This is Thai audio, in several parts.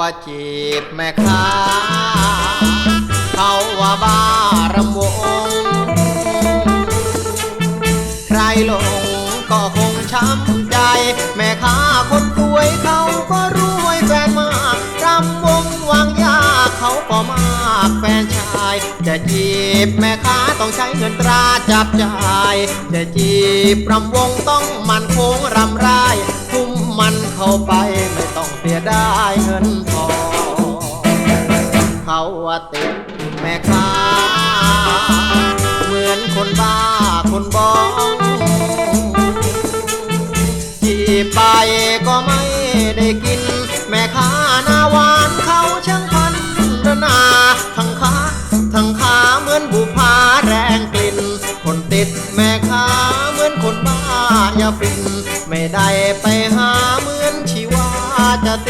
ว่าจีบแม่ค้าเขาว่าบ้ารำวง ใครลงก็คงช้ำใจ แม่ค้าคนสวยเขาก็รวยแฟนมากรำวงวางยาเขาก็มากแฟนชาย จะจีบแม่ค้าต้องใช้เงินตราจับจ่าย จะจีบรำวงต้องมันโค้งรำไรทุ่มมันเข้าไป ได้เงินทองเขาว่าติดแม่ค้า เหมือนคนบ้าคนบองที่ไปก็ไม่ได้กิน แม่ค้าหน้าหวานเขาช่างพันรนาทั้งขาทั้งขาเหมือนบุพาแรงกลิ่น คนติดแม่ค้าเหมือนคนบ้าอย่าฟิน ไม่ได้ไปหาเหมือนชีวาจะสิ้น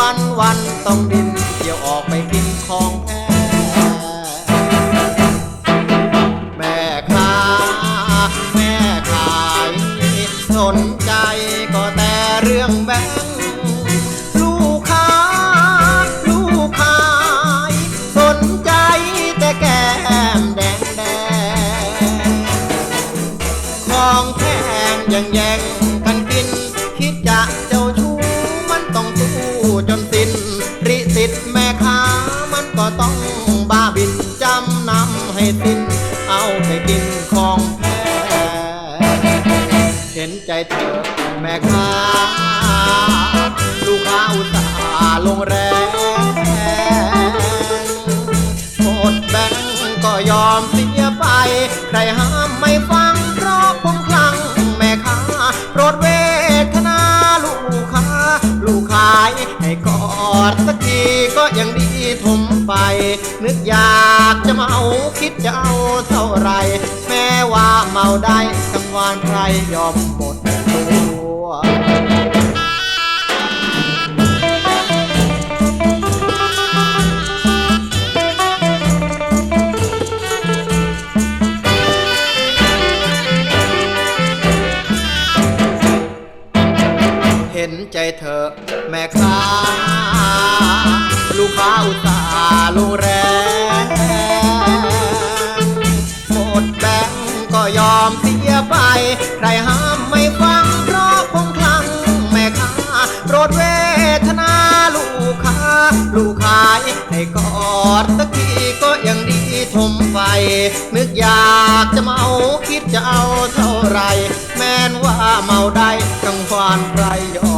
วันวันต้องดินเที่ยวออกไปกินของแพงแม่ค้าแม่ขายสนใจก็แต่เรื่องแบงลูกค้า ลูกขาย สนใจแต่แก้มแดงแดงของแพงยังแย่งกัน ก็ต้องบ้าบินจำนำให้สิ้นเอาไปกินของแพงเห็นใจเธอแม่ค้าลูกค้าอุตส่าห์ลงแรงหมดแบงก์ก็ยอมเสียไป ใครห้ามไม่ฟังเพราะผมคลั่งแม่ค้าโปรดเวทนาลูกค้า ลูกขายให้กอดสักทีก็ยังดี ทมไป นึกอยากจะเมาคิดจะเอาเท่าไร แม้ว่าเมาได้กังวานใครยอมหมดตัวเห็นใจเธอแม่ค้าาลงแรงหมดแบงก็ยอมเสียไป ใครห้ามไม่ฟังเพราะคงคลังแม่ค้าโปรดเวทนาลูกค้า ลูกขายให้กอดสักทีก็ยังดีชมไปนึกอยากจะเมาคิดจะเอาเท่าไร แม้นว่าเมาได้กังวานใครยอ